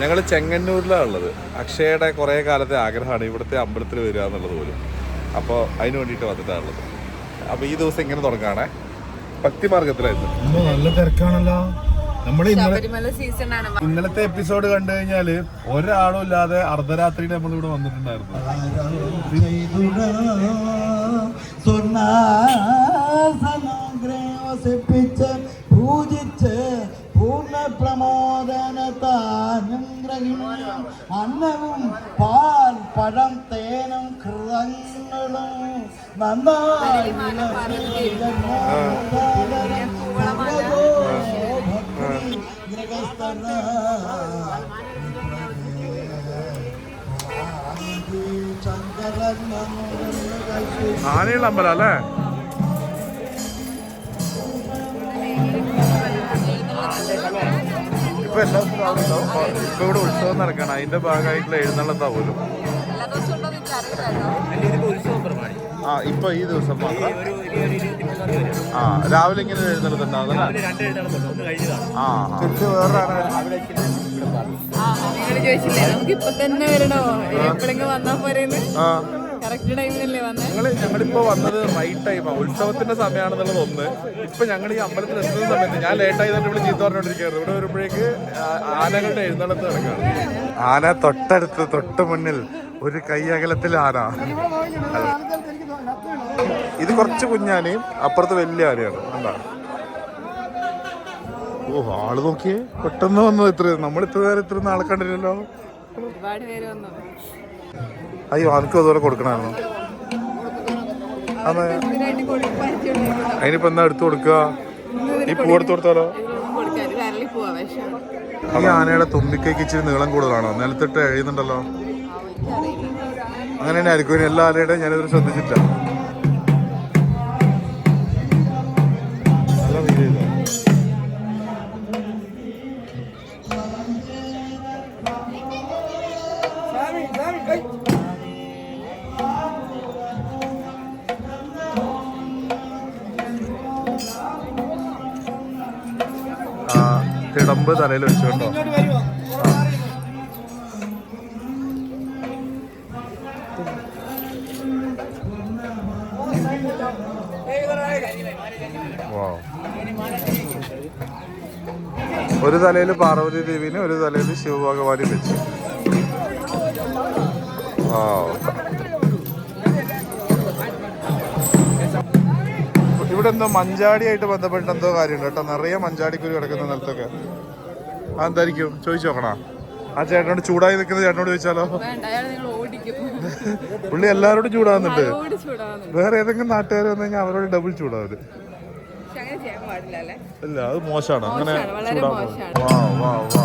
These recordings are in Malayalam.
ഞങ്ങൾ ചെങ്ങന്നൂരിലാണ് ഉള്ളത് അക്ഷയയുടെ കുറേ കാലത്തെ ആഗ്രഹമാണ് ഇവിടുത്തെ അമ്പലത്തിൽ വരിക എന്നുള്ളത് പോലും. അപ്പോൾ അതിന് വേണ്ടിയിട്ട് വന്നിട്ടാണ് ഉള്ളത് അപ്പോൾ ഈ ദിവസം ഇങ്ങനെ തുടങ്ങാണേ ഭക്തി മാർഗത്തിലായിരുന്നു നല്ല തിരക്കാണല്ലോ. ഇന്നലത്തെ എപ്പിസോഡ് കണ്ടു കഴിഞ്ഞാൽ ഒരാളും ഇല്ലാതെ അർദ്ധരാത്രി നമ്മൾ ഇവിടെ വന്നിട്ടുണ്ടായിരുന്നു പൂജിച്ച് പൂർണ പ്രമോദനത്താനും ഗ്രഹിണും അന്നവും പാൽ പഴം തേനും കൃതങ്ങളും നന്നായി ആനയുള്ള അമ്പലം അല്ലേ? ഇപ്പൊ എല്ലാ ദിവസവും ഉണ്ടാവും. ഇപ്പൊ ഇവിടെ ഉത്സവം നടക്കണം അതിന്റെ ഭാഗമായിട്ടുള്ള എഴുന്നള്ളത്താ പോലും. എല്ലാ ദിവസവും ഉണ്ടോ എന്ന് എനിക്കറിയില്ല കേട്ടോ ആ ഇപ്പൊ ഈ ദിവസം മാത്രം. ആ രാവിലെ ഇങ്ങനെ എഴുന്നള്ളത്തുണ്ടാവുന്നല്ലേ ആ തിരിച്ച് വേറെ ചോദിച്ചില്ലേ? നമുക്ക് ഇപ്പൊ തന്നെ വരണോ? എപ്പോഴെങ്കിലും വന്നാ പോരേന്ന്? ആ. കറക്റ്റ് ടൈമിനല്ലേ ഞങ്ങളിപ്പോ വന്നത് റൈറ്റ് ടൈം ഉത്സവത്തിന്റെ സമയമാണെന്നുള്ളത് ഒന്ന്. ഇപ്പൊ ഞങ്ങൾ ഈ അമ്പലത്തിൽ എത്തുന്ന സമയത്ത് ഞാൻ ലേറ്റ് തന്നെ ഇവിടെ ചീത്ത പറഞ്ഞോണ്ടിരിക്കുന്നത് ഇവിടെ വരുമ്പോഴേക്ക് ആനകളുടെ എഴുന്നള്ളത്ത് നടക്കുകയാണ്. ആന തൊട്ടടുത്ത് തൊട്ട് മുന്നിൽ ഒരു കൈയകലത്തിൽ ആന. ഇത് കുറച്ച് കുഞ്ഞാനയും അപ്പുറത്ത് വലിയ ആനയാണ്. എന്താ ഓ ആൾ നോക്കിയേ. പെട്ടെന്ന് വന്നത് ഇത്ര നമ്മൾ ഇത്ര നേരം ഇത്ര ആളെ കണ്ടില്ലല്ലോ. ഒരുപാട് പേര് വന്നു. അയ്യോ അനക്കും അതുപോലെ കൊടുക്കണമായിരുന്നു. അന്ന് അതിനിപ്പോ എന്താ എടുത്തു കൊടുക്കുക? ഈ പൂ എടുത്തു കൊടുത്താലോ? ഈ ആനയുടെ തുമ്പിക്കൈക്ക് ഇച്ചിരി നീളം കൂടുതലാണോ? നിലത്തിട്ട് എഴുതുന്നുണ്ടല്ലോ. അങ്ങനെ തന്നെ ആയിരിക്കും. എല്ലാ ആനയുടെയും ഞാനിതൊരു ശ്രദ്ധിച്ചിട്ടില്ല. നല്ല തിടമ്പ് തലയിൽ വെച്ചുകൊണ്ടോ. ഒരു തലയിൽ പാർവതി ദേവിനെ ഒരു തലയിൽ ശിവഭഗവാനെ വെച്ചു Wow. ഇവിടെ എന്തോ മഞ്ചാടിയായിട്ട് ബന്ധപ്പെട്ട് എന്തോ കാര്യമുണ്ട് കേട്ടോ. നിറയെ മഞ്ചാടിക്കുരു കിടക്കുന്ന നിലത്തൊക്കെ. അതെന്തായിരിക്കും? ചോദിച്ചു നോക്കണോ? ആ ചേട്ടനോട് ചൂടായി നിൽക്കുന്ന ചേട്ടനോട് ചോദിച്ചാലോ? പുള്ളി എല്ലാവരോടും ചൂടാകുന്നുണ്ട് വേറെ ഏതെങ്കിലും നാട്ടുകാർ വന്നു കഴിഞ്ഞാൽ അവരോട് ഡബിൾ ചൂടാവര് ഇല്ല അത് മോശമാണ്. അങ്ങനെ ചൂടാ. വാ വാ വാ.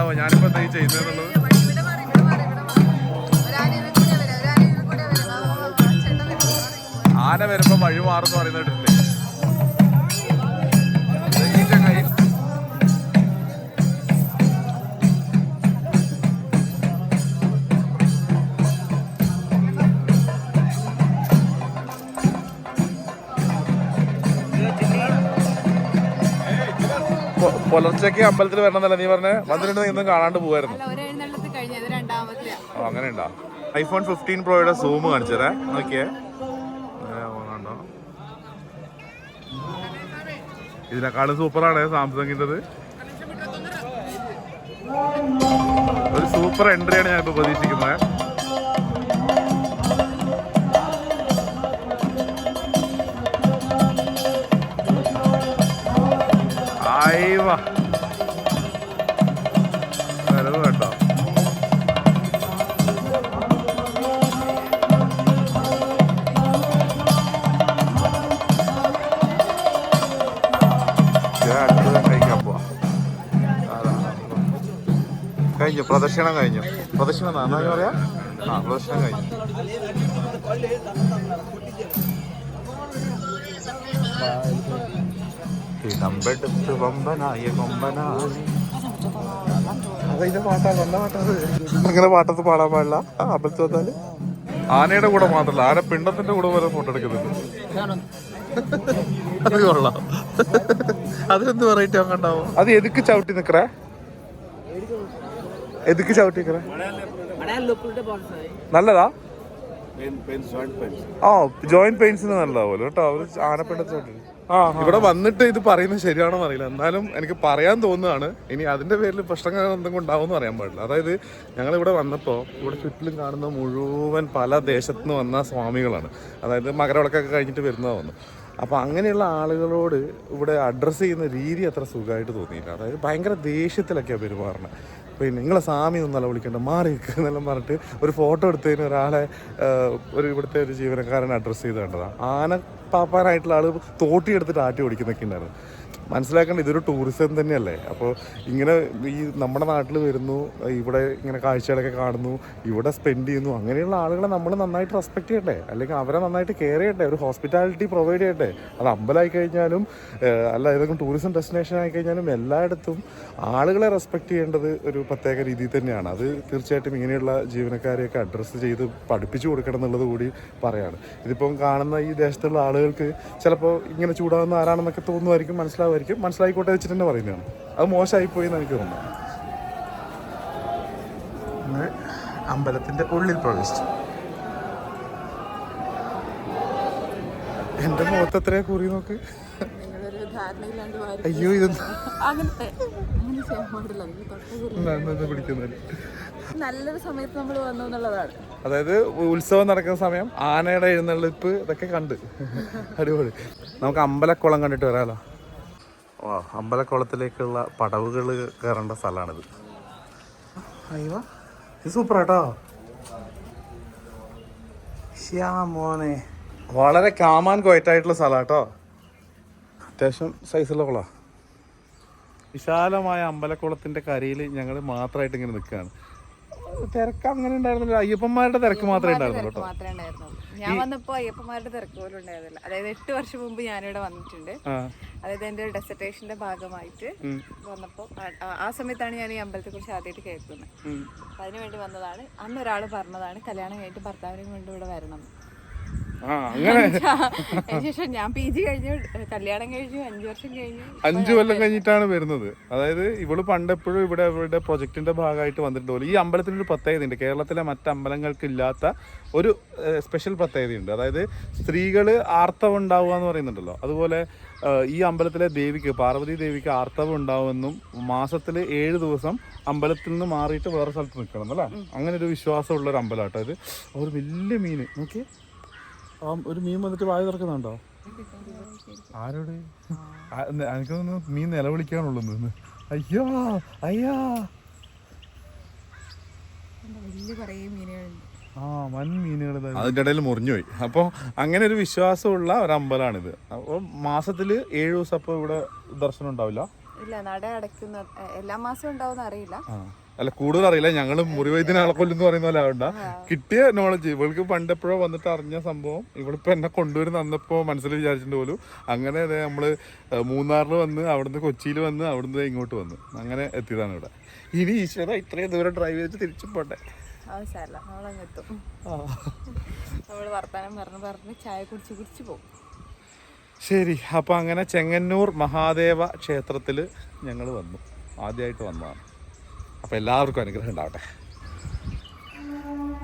വാ, ഞാനിപ്പോ തൈ വരുന്നു. ആന വരുമ്പോ വഴി മാറുന്നു പറയുന്ന പുലർച്ചയ്ക്ക് അമ്പലത്തിൽ വരണമെന്നല്ല നീ പറഞ്ഞ? വന്നിട്ട് ഇന്നും കാണാണ്ട് പോവായിരുന്നു. അങ്ങനെ ഉണ്ടോ ഐഫോൺ ഫിഫ്റ്റീൻ പ്രോയുടെ സൂം കാണിച്ചതേ? നോക്കിയേ. ഇതിനെക്കാളും സൂപ്പറാണ് സാംസങ്ങിന്റെത്. ഒരു സൂപ്പർ എൻട്രിയാണ് ഞാനിപ്പോൾ പ്രതീക്ഷിക്കുന്നത്. അതാ. കഴിഞ്ഞു. പ്രദക്ഷിണം കഴിഞ്ഞു. പ്രദക്ഷിണം എന്നാ? പറയാ? ആ പ്രദക്ഷിണം കഴിഞ്ഞു. ഇടമ്പെടുത്ത് വമ്പനായ കൊമ്പനാണ് അങ്ങനെ പാട്ടത്ത് പാടാൻ പാടില്ല. അമ്പലത്തിൽ വന്നാൽ? ആനയുടെ കൂടെ മാത്രല്ല ആന പിണ്ടത്തിന്റെ കൂടെ വരെ ഫോട്ടോ എടുക്കുന്നുണ്ട്. അത് കൊള്ളാം. അതിലെന്ത് വെറൈറ്റി അങ്ങനെ ഉണ്ടാവും? അത് എതുക്ക് ചവിട്ടി നിക്കറേ? എതുക്ക് ചവിട്ടി നിക്കറേ? നല്ലതാ? ആ ജോയിന്റ് പെയിൻസിന് നല്ലതാവുമല്ലോ കേട്ടോ. അവർ ആനപ്പിണ്ടത്ത് ചവിട്ടി. ഇവിടെ വന്നിട്ട് ഇത് പറയുന്നത് ശരിയാണോ അറിയില്ല. എന്നാലും എനിക്ക് പറയാൻ തോന്നുന്നതാണ് ഇനി അതിന്റെ പേരിൽ പ്രശ്നങ്ങൾ എന്തെങ്കിലും ഉണ്ടാവുമെന്ന് പറയാൻ പാടില്ല. അതായത് ഞങ്ങൾ ഇവിടെ വന്നപ്പോൾ ഇവിടെ ചുറ്റിലും കാണുന്ന മുഴുവൻ പല ദേശത്തു നിന്ന് വന്ന സ്വാമികളാണ്. അതായത് മകരവിളക്കൊക്കെ കഴിഞ്ഞിട്ട് വരുന്നതാ വന്നു അപ്പോൾ അങ്ങനെയുള്ള ആളുകളോട് ഇവിടെ അഡ്രസ്സ് ചെയ്യുന്ന രീതി അത്ര സുഖമായിട്ട് തോന്നിയില്ല. അതായത് ഭയങ്കര ദേഷ്യത്തിലൊക്കെയാണ് പെരുമാറണം പിന്നെ നിങ്ങളെ സ്വാമി ഒന്നല്ല വിളിക്കണ്ട. മാറി എന്നെല്ലാം പറഞ്ഞിട്ട് ഒരു ഫോട്ടോ എടുത്തതിന് ഒരാളെ ഒരു ഇവിടുത്തെ ഒരു ജീവനക്കാരൻ അഡ്രസ്സ് ചെയ്ത് കണ്ടതാണ് ആന പാപ്പാനായിട്ടുള്ള ആൾ തോട്ടി എടുത്തിട്ട് ആട്ടി ഓടിക്കുന്നൊക്കെ ഉണ്ടായിരുന്നു. മനസ്സിലാക്കേണ്ട ഇതൊരു ടൂറിസം തന്നെയല്ലേ? അപ്പോൾ ഇങ്ങനെ ഈ നമ്മുടെ നാട്ടിൽ വരുന്നു ഇവിടെ ഇങ്ങനെ കാഴ്ചകളൊക്കെ കാണുന്നു ഇവിടെ സ്പെൻഡ് ചെയ്യുന്നു അങ്ങനെയുള്ള ആളുകളെ നമ്മൾ നന്നായിട്ട് റെസ്പെക്റ്റ് ചെയ്യട്ടെ അല്ലെങ്കിൽ അവരെ നന്നായിട്ട് കെയർ ചെയ്യട്ടെ ഒരു ഹോസ്പിറ്റാലിറ്റി പ്രൊവൈഡ് ചെയ്യട്ടെ. അത് അമ്പലമായി കഴിഞ്ഞാലും അല്ല ഏതെങ്കിലും ടൂറിസം ഡെസ്റ്റിനേഷൻ ആയി കഴിഞ്ഞാലും എല്ലായിടത്തും ആളുകളെ റെസ്പെക്റ്റ് ചെയ്യേണ്ടത് ഒരു പ്രത്യേക രീതിയിൽ തന്നെയാണ്. അത് തീർച്ചയായിട്ടും ഇങ്ങനെയുള്ള ജീവനക്കാരെയൊക്കെ അഡ്രസ്സ് ചെയ്ത് പഠിപ്പിച്ചു കൊടുക്കണം എന്നുള്ളത് കൂടി പറയാണ്. ഇതിപ്പം കാണുന്ന ഈ ദേശത്തുള്ള ആളുകൾക്ക് ചിലപ്പോൾ ഇങ്ങനെ ചൂടാകുന്ന ആരാണെന്നൊക്കെ തോന്നുമായിരിക്കും മനസ്സിലാവുമായിരിക്കും മനസ്സിലായിക്കോട്ടെ വെച്ചിട്ട് തന്നെ പറയുന്നതാണ്. അത് മോശമായിപ്പോയി എന്ന് എനിക്ക് തോന്നുന്നു. അമ്പലത്തിന്റെ ഉള്ളിൽ പ്രവേശിച്ചു. എന്റെ മുഖത്ത് എത്രയാ കുറി നോക്ക്? അയ്യോ ഇതൊന്നും നല്ലൊരു സമയത്ത് നമ്മൾ വന്നു എന്നുള്ളതാണ്. അതായത് ഉത്സവം നടക്കുന്ന സമയം ആനയുടെ എഴുന്നള്ളിപ്പ് ഇതൊക്കെ കണ്ട്. അടിപൊളി. നമുക്ക് അമ്പലക്കുളം കണ്ടിട്ട് വരാലോ. ഓ അമ്പലക്കുളത്തിലേക്കുള്ള പടവുകൾ കയറേണ്ട സ്ഥലമാണിത് അയ്യോ ഇത് സൂപ്പർ കേട്ടോ മോനെ. വളരെ കാമാൻ കോയറ്റായിട്ടുള്ള സ്ഥലം കേട്ടോ അത്യാവശ്യം സൈസുള്ള കുളമാണ് വിശാലമായ അമ്പലക്കുളത്തിന്റെ കരയിൽ ഞങ്ങൾ മാത്രമായിട്ട് ഇങ്ങനെ നിൽക്കുകയാണ് തിരക്ക് അങ്ങനെ ഉണ്ടായിരുന്നില്ല. അയ്യപ്പന്മാരുടെ തിരക്ക് മാത്രമേ ഉണ്ടായിരുന്നുള്ളൂ കേട്ടോ. മാത്രമേ ഉണ്ടായിരുന്നുള്ളൂ. ഞാൻ വന്നപ്പോ അയ്യപ്പന്മാരുടെ തിരക്ക് പോലും ഉണ്ടായിരുന്നില്ല. അതായത് എട്ട് വർഷം മുമ്പ് ഞാനിവിടെ വന്നിട്ടുണ്ട്. അതായത് എന്റെ ഒരു ഡെസർട്ടേഷന്റെ ഭാഗമായിട്ട് വന്നപ്പോ ആ സമയത്താണ് ഞാൻ ഈ അമ്പലത്തെ കുറിച്ച് ആദ്യമായിട്ട് കേൾക്കുന്നത്. അതിനുവേണ്ടി അതിനു വേണ്ടി വന്നതാണ്. അന്ന് ഒരാൾ പറഞ്ഞതാണ് കല്യാണം കഴിഞ്ഞിട്ട് ഭർത്താവിനെയും കൊണ്ട് ഇവിടെ വരണം. അങ്ങനെ. ഞാൻ പി ജി കഴിഞ്ഞു കല്യാണം കഴിഞ്ഞു അഞ്ചു വർഷം കഴിഞ്ഞു. അഞ്ചു കൊല്ലം കഴിഞ്ഞിട്ടാണ് വരുന്നത്. അതായത് ഇവൾ പണ്ടെപ്പോഴും ഇവിടെ ഇവിടെ പ്രൊജക്ടിന്റെ ഭാഗമായിട്ട് വന്നിട്ടുണ്ട്? ഈ അമ്പലത്തിനൊരു പ്രത്യേകതയുണ്ട്. കേരളത്തിലെ മറ്റ് അമ്പലങ്ങൾക്ക് ഇല്ലാത്ത ഒരു സ്പെഷ്യൽ പ്രത്യേകതയുണ്ട്. അതായത് സ്ത്രീകൾ ആർത്തവം ഉണ്ടാവുക എന്ന് പറയുന്നുണ്ടല്ലോ. അതുപോലെ ഈ അമ്പലത്തിലെ ദേവിക്ക് പാർവതി ദേവിക്ക് ആർത്തവം ഉണ്ടാവുമെന്നും മാസത്തിൽ ഏഴ് ദിവസം അമ്പലത്തിൽ നിന്ന് മാറിയിട്ട് വേറെ സ്ഥലത്ത് നിൽക്കണം അല്ലേ അങ്ങനെ ഒരു വിശ്വാസമുള്ള ഒരു അമ്പലം കേട്ടോ ഇത്. ഒരു വലിയ മീൻ. നോക്കി ആ ഒരു മീൻ വന്നിട്ട് വായ തുറക്കുന്നുണ്ടോ? ആരോട്? എനിക്ക് തോന്നുന്നു മീൻ നിലവിളിക്കാനുള്ളൂ അയ്യോ അയ്യോ. ആ വൻ മീനുകൾ അതിന്റെ ഇടയിൽ മുറിഞ്ഞുപോയി അപ്പോൾ അങ്ങനെ ഒരു വിശ്വാസമുള്ള ഒരു അമ്പലമാണിത് അപ്പോൾ മാസത്തിൽ ഏഴ് ദിവസം അപ്പോൾ ഇവിടെ ദർശനം ഉണ്ടാവില്ല? ഇല്ല നട അടയ്ക്കുന്ന എല്ലാ മാസവും ഉണ്ടാവും അറിയില്ല. ആ. അല്ല കൂടുതൽ അറിയില്ല. ഞങ്ങൾ മുറിവൈദ്യനെ ആളക്കൊല്ലെന്ന് പറയുന്ന പോലെ ആവണ്ട. കിട്ടിയ നോളജ് ഇവൾക്ക് പണ്ടെപ്പോഴോ വന്നിട്ട് അറിഞ്ഞ സംഭവം ഇവളിപ്പോ എന്നെ കൊണ്ടുവരുന്ന അന്നപ്പോ മനസ്സിൽ വിചാരിച്ചിട്ട് പോലും. അങ്ങനെ നമ്മൾ മൂന്നാറിൽ വന്ന് അവിടുന്ന് കൊച്ചിയിൽ വന്ന് അവിടുന്ന് ഇങ്ങോട്ട് വന്നു. അങ്ങനെ എത്തിയതാണ് ഇവിടെ. ഇനി ഈശ്വര ഇത്രയും ദൂരം ഡ്രൈവ് ചെയ്ത് തിരിച്ചു പോട്ടെ. ആവശ്യമല്ല നമ്മളങ്ങ് എത്തും. നമ്മൾ വർത്താനം പറഞ്ഞ് പറഞ്ഞ് ചായ കുടിച്ച് കുടിച്ച് പോകും ശരി. അപ്പൊ അങ്ങനെ ചെങ്ങന്നൂർ മഹാദേവ ക്ഷേത്രത്തിൽ ഞങ്ങൾ വന്നു. ആദ്യമായിട്ട് വന്നതാണ്. അപ്പൊ എല്ലാവർക്കും അനുഗ്രഹം ഉണ്ടാവട്ടെ.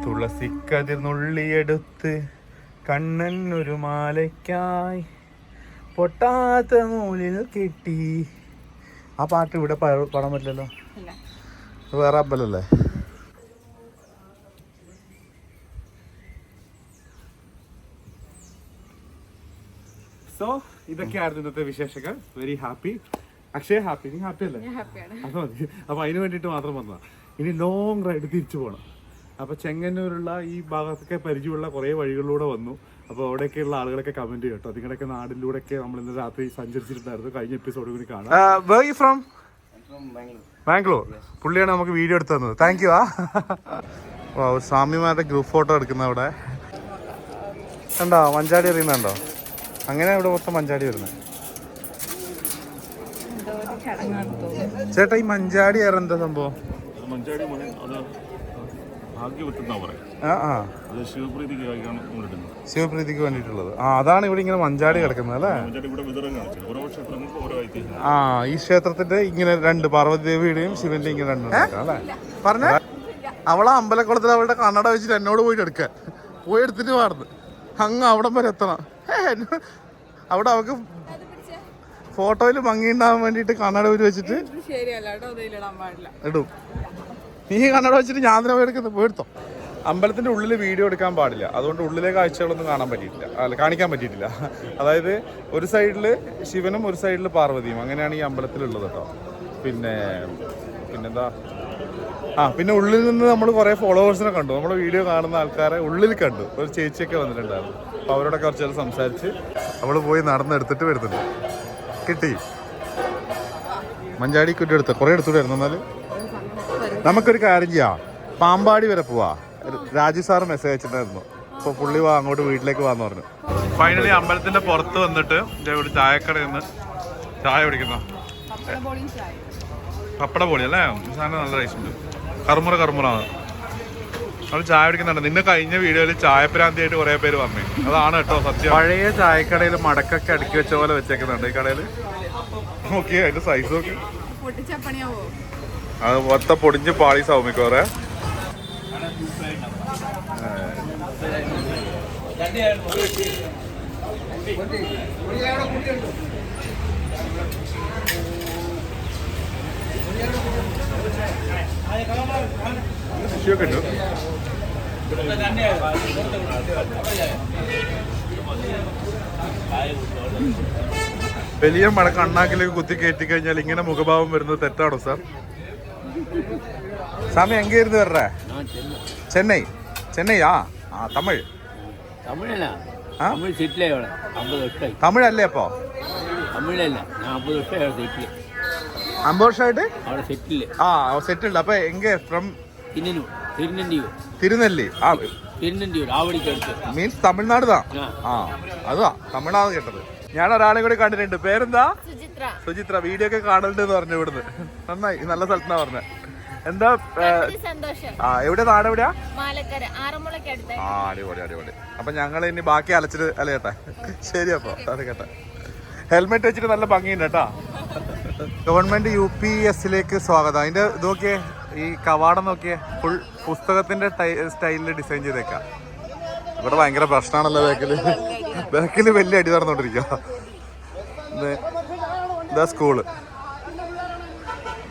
തുളസിക്കതിർ നുള്ളിയെടുത്ത് കണ്ണൻ ഒരു മാലയ്ക്കായി പൊട്ടാത്ത നൂലിൽ കിട്ടി. ആ പാട്ട് ഇവിടെ പാടാൻ പറ്റില്ലല്ലോ? വേറെ അമ്പലല്ലേ? സോ ഇതൊക്കെയായിരുന്നു ഇന്നത്തെ വിശേഷങ്ങൾ. വെരി ഹാപ്പി അക്ഷയ ഹാപ്പി നീ ഹാപ്പി അല്ലേ? ഞാൻ ഹാപ്പിയാണ്. അത് മതി അപ്പൊ അതിന് വേണ്ടിയിട്ട് മാത്രം വന്നതാ. ഇനി ലോങ് റൈഡ് തിരിച്ചു പോകണം അപ്പൊ ചെങ്ങന്നൂരുള്ള ഈ ഭാഗത്തൊക്കെ പരിചയമുള്ള കുറേ വഴികളിലൂടെ വന്നു. അപ്പോൾ അവിടെയൊക്കെയുള്ള ആളുകളൊക്കെ കമന്റ് കേട്ടോ. നിങ്ങളുടെയൊക്കെ നാടിലൂടെയൊക്കെ നമ്മൾ ഇന്ന് രാത്രി സഞ്ചരിച്ചിട്ടുണ്ടായിരുന്നു. കഴിഞ്ഞ എപ്പിസോഡ് കൂടി കാണാം. ഫ്രം ബാംഗ്ലൂർ പുള്ളിയാണ് നമുക്ക് വീഡിയോ എടുത്തു തന്നത്. താങ്ക് യു ആ. സ്വാമിമാരുടെ ഗ്രൂപ്പ് ഫോട്ടോ എടുക്കുന്ന അവിടെ. കണ്ടോ മഞ്ചാടി എറിയുന്നുണ്ടോ അങ്ങനെ ഇവിടെ മൊത്തം മഞ്ചാടി വരുന്നത് എന്തോ ഒരു ചടങ്ങാണ് തോന്നുന്നു ചേട്ടാ ഈ മഞ്ചാടി ഏറെ എന്താ സംഭവം? മഞ്ചാടി മണി അത് ഭാഗ്യവത്തെന്നാ പറയാം. ആ ആ. ശിവപ്രീതിക്ക് വേണ്ടിയിട്ടുള്ളത്. ആ അതാണ് ഇവിടെ ഇങ്ങനെ മഞ്ചാടി കിടക്കുന്നത് അല്ലേ? ആ ഈ ക്ഷേത്രത്തിന്റെ ഇങ്ങനെ രണ്ട് പാർവതി ദേവിയുടെയും ശിവന്റെ ഇങ്ങനെ രണ്ടെണ്ണം അല്ലേ? പറഞ്ഞ? അവളെ അമ്പലക്കുളത്തിൽ അവളുടെ കണ്ണട വെച്ചിട്ട് എന്നോട് പോയിട്ട് എടുക്കാൻ പോയി എടുത്തിട്ട് പാടുന്നു അങ്ങ് അവിടം വരെ എത്തണം. അവിടെ അവക്ക് ഫോട്ടോയിൽ ഭംഗിയുണ്ടാവാൻ വേണ്ടിട്ട് കണ്ണട ഊരി വെച്ചിട്ട് ഇടും. നീ കണ്ണട വെച്ചിട്ട് ഞാൻ തന്നെ പോയി എടുത്തോ? അമ്പലത്തിന്റെ ഉള്ളിൽ വീഡിയോ എടുക്കാൻ പാടില്ല. അതുകൊണ്ട് ഉള്ളിലെ കാഴ്ചകളൊന്നും കാണാൻ പറ്റിയിട്ടില്ല. അല്ല കാണിക്കാൻ പറ്റിയിട്ടില്ല. അതായത് ഒരു സൈഡിൽ ശിവനും ഒരു സൈഡിൽ പാർവതിയും. അങ്ങനെയാണ് ഈ അമ്പലത്തിലുള്ളത് കേട്ടോ. പിന്നെ പിന്നെന്താ? ആ പിന്നെ ഉള്ളിൽ നിന്ന് നമ്മൾ കുറേ ഫോളോവേഴ്സിനെ കണ്ടു. നമ്മൾ വീഡിയോ കാണുന്ന ആൾക്കാരെ ഉള്ളിൽ കണ്ടു. ഒരു ചേച്ചിയൊക്കെ വന്നിട്ടുണ്ടായിരുന്നു. അപ്പോൾ അവരോടൊക്കെ കുറച്ചേരം സംസാരിച്ച് നമ്മൾ പോയി നടന്നെടുത്തിട്ട് വരുന്നുണ്ട്. കിട്ടി. മഞ്ചാടി കുറ്റി എടുത്ത്? കുറേ എടുത്തുകൂടായിരുന്നു എന്നാൽ നമുക്കൊരു കാര്യം ചെയ്യാം. പാമ്പാടി വരെ പോവാ. രാജു സാറ് മെസ്സേജ് അയച്ചിട്ടുണ്ടായിരുന്നു. അപ്പൊ പുള്ളി വാ അങ്ങോട്ട് വീട്ടിലേക്ക് വാന്ന് പറഞ്ഞു. ഫൈനലി അമ്പലത്തിന്റെ പുറത്ത് വന്നിട്ട് ദേ ഇവിടെ ചായക്കടയിൽ നിന്ന് ചായ പിടിക്കുന്ന പപ്പട പൊളി അല്ലേ? സാധനം നല്ല റൈസ് ഉണ്ട്. കറുമുറ കറുമുറാണ് നമ്മൾ ചായ കുടിക്കുന്നുണ്ട്. നിന്നെ കഴിഞ്ഞ വീഡിയോയിൽ ചായപ്രാന്തിയായിട്ട് കുറെ പേര് പറഞ്ഞു അതാണ് കേട്ടോ സത്യം. പഴയ ചായക്കടയിൽ മടക്കൊക്കെ അടുക്കി വെച്ച പോലെ വെച്ചേക്കുന്നുണ്ട് ഈ കടയിൽ. നോക്കിയേ അതിന്റെ സൈസ് നോക്കി. അത് മൊത്ത പൊടിഞ്ഞ് പാളി സൗമിക്കോറെ വലിയ മഴ കണ്ണാക്കിലേക്ക് കുത്തി കയറ്റി കഴിഞ്ഞാൽ ഇങ്ങനെ മുഖഭാവം വരുന്നത് തെറ്റാണോ സാർ? സാമി എങ്കേരുന്ന് വരട്ടെ? ചെന്നൈ. ചെന്നൈ ആ ആ തമിഴ്. തമിഴ് തമിഴല്ലേ അപ്പോ? തമിഴല്ല. അമ്പത് വർഷമായിട്ട് ആ സെറ്റിൽഡ് അപ്പൊ എങ്ക ഫ്രം തിരുനെല്ലി ആ മീൻസ് തമിഴ്നാട് താ ആ. അതാ തമിഴ്നാട് കേട്ടത്. ഞാൻ ഒരാളെ കൂടി കണ്ടിട്ടുണ്ട്. പേരെന്താ? സുചിത്ര. വീഡിയോ ഒക്കെ കാണലുണ്ട് എന്ന് പറഞ്ഞു ഇവിടുന്ന്. നന്നായി നല്ല സ്ഥലത്താ പറഞ്ഞ. എന്താ സന്തോഷം. ആ എവിടെ നാട് എവിടെയാ? ആ അടിപൊളി അടിപൊളി. അപ്പൊ ഞങ്ങൾ ഇനി ബാക്കി അലച്ചിട്ട് അല്ലേ ചേട്ടാ? ശരി അപ്പൊ അത് കേട്ടെ. ഹെൽമെറ്റ് വെച്ചിട്ട് നല്ല ഭംഗിയുണ്ട് കേട്ടാ. ഗവൺമെന്റ് യു പി എസിലേക്ക് സ്വാഗതം. അതിന്റെ ഇത് നോക്കിയേ ഈ കവാടം നോക്കിയേ ഫുൾ പുസ്തകത്തിന്റെ സ്റ്റൈലിൽ ഡിസൈൻ ചെയ്തേക്കാം. ഇവിടെ ഭയങ്കര പ്രശ്നമാണല്ലോ ബാക്കിൽ. ബാക്കിൽ വലിയ അടി നടന്നോണ്ടിരിക്കുക ഇതാ സ്കൂൾ.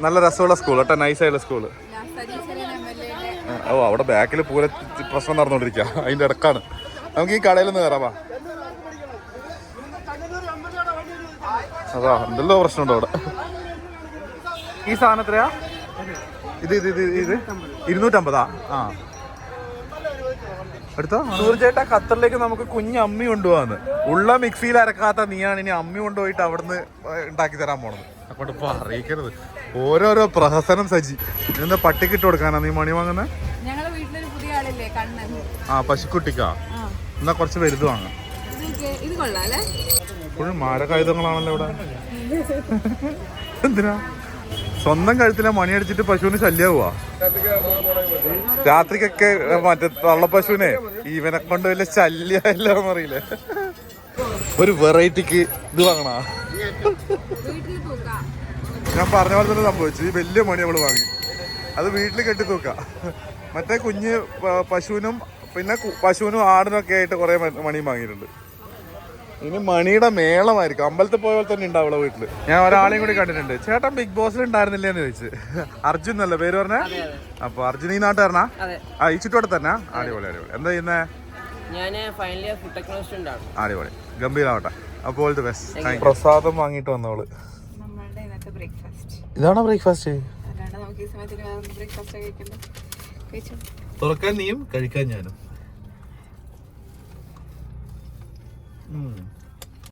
നല്ല രസമുള്ള സ്കൂൾ കേട്ടോ നൈസായുള്ള സ്കൂൾ. ഓ അവിടെ ബാക്കിൽ പൂര പ്രശ്നം നടന്നുകൊണ്ടിരിക്കുക അതിന്റെ ഇടക്കാണ്. നമുക്ക് ഈ കടയിൽ നിന്ന് കയറാം വാ അതാ എന്തെല്ലോ പ്രശ്നമുണ്ടോ അവിടെ. ഈ സാധനം എത്രയാ? ഇത് ഇത് ഇത് ഇത് ഇരുന്നൂറ്റമ്പതാ? ആ. എടുത്തോ? തീർച്ചയായിട്ടും ഖത്തറിലേക്ക് നമുക്ക് കുഞ്ഞ് അമ്മി കൊണ്ടുപോകാന്ന് ഉള്ള മിക്സിയിൽ അരക്കാത്ത നീയാണ് ഇനി അമ്മി കൊണ്ടുപോയിട്ട് അവിടുന്ന് ഉണ്ടാക്കി തരാൻ പോണത്. അപ്പോൾ ഇപ്പൊ അറിയിക്കരുത്. ഓരോരോ പ്രഹസനം സജി. എന്താ പട്ടിക്കിട്ട് കൊടുക്കാനാ നീ മണി വാങ്ങുന്നത് ആ പശുക്കുട്ടിക്കാ. എന്നാ കുറച്ച് വലുത് വാങ്ങാം. ഇത് ഇത് കൊള്ളാം ഇപ്പോഴും മാരകായുധങ്ങളാണല്ലോ ഇവിടെ. എന്തിനാ? സ്വന്തം കഴുത്തിലെ മണിയടിച്ചിട്ട് പശുവിന് ശല്യാവുക രാത്രിക്കൊക്കെ മറ്റേ തള്ളപ്പശുവിനെ ഇവനെ കൊണ്ട് വലിയ ശല്യമല്ലോ എന്നറിയില്ലേ? ഒരു വെറൈറ്റിക്ക് ഇത് വാങ്ങണ? ഞാൻ പറഞ്ഞ പോലെ തന്നെ സംഭവിച്ചു. വലിയ മണി അവൾ വാങ്ങി. അത് വീട്ടിൽ കെട്ടി തൂക്ക. മറ്റേ കുഞ്ഞ് പശുവിനും പിന്നെ പശുവിനും ആടിനും ഒക്കെ ആയിട്ട് കുറെ മണിയും വാങ്ങിയിട്ടുണ്ട്. ഇനി മണിയുടെ മേളമായിരിക്കും. അമ്പലത്തിൽ പോയ പോലെ തന്നെ ഉണ്ടാവുള്ള വീട്ടിൽ. ഞാൻ ഒരാളെയും കൂടി കണ്ടിട്ടുണ്ട്. ചേട്ടൻ ബിഗ് ബോസിൽ ഉണ്ടായിരുന്നില്ലേ എന്ന് ചോദിച്ചു. അർജുൻ എന്നല്ലേ പേര് പറഞ്ഞ? അപ്പൊ അർജുൻ ഈ നാട്ടുകാരനാ? ആ ഈ ചുറ്റുവട്ടത്ത് തന്നെ? അടിപൊളി അടിപൊളി. എന്താ ചെയ്യുന്നേ? ഞാൻ final year food technology student അടിപൊളി. ഗംഭീരാവട്ടെ. അപ്പോൾ ദി ബെസ്റ്റ് പ്രസാദം വാങ്ങിട്ട് വന്നോൾ നമ്മളുടെ ഇന്നത്തെ ബ്രേക്ക്ഫാസ്റ്റ് ഇതാണോ ബ്രേക്ക്ഫാസ്റ്റ് തുറക്കാൻ നീയും കഴിക്കാൻ ഞാനും. ഉം.